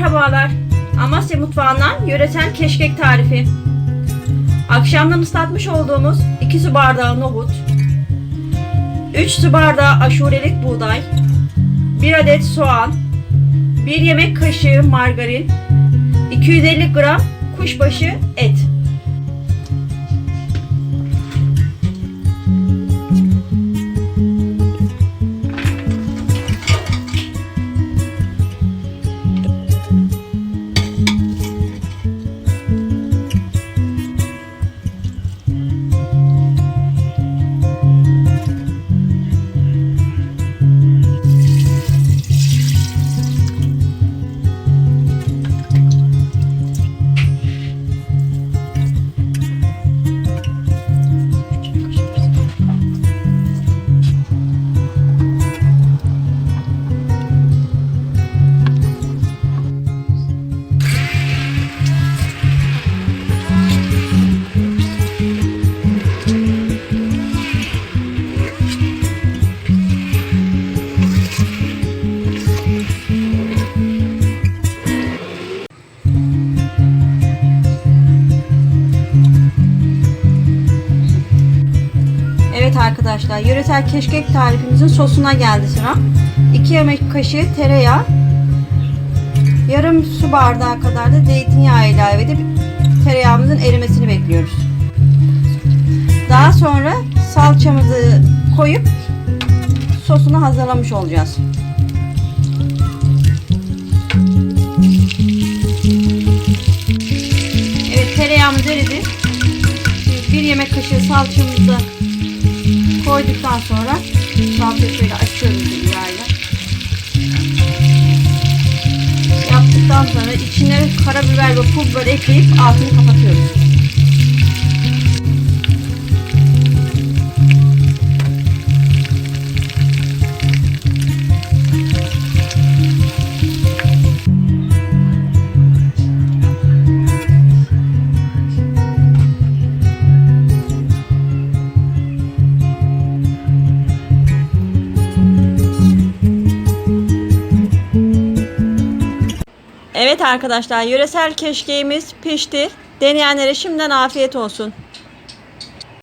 Merhabalar. Amasya mutfağından yöresel keşkek tarifi. Akşamdan ıslatmış olduğumuz 2 su bardağı nohut, 3 su bardağı aşurelik buğday, 1 adet soğan, 1 yemek kaşığı margarin, 250 gram kuşbaşı et. Arkadaşlar, yöresel keşkek tarifimizin sosuna geldi sıra. 2 yemek kaşığı tereyağı, yarım su bardağı kadar da zeytinyağı ilave edip tereyağımızın erimesini bekliyoruz. Daha sonra salçamızı koyup sosunu hazırlamış olacağız. Evet tereyağımız eridi. Bir yemek kaşığı salçamızı koyduktan sonra salçayı şöyle açıyoruz yağıyla. Yaptıktan sonra içine karabiber ve pul biber ekleyip altını kapatıyoruz. Evet arkadaşlar yöresel keşkeğimiz pişti. Deneyenlere şimdiden afiyet olsun.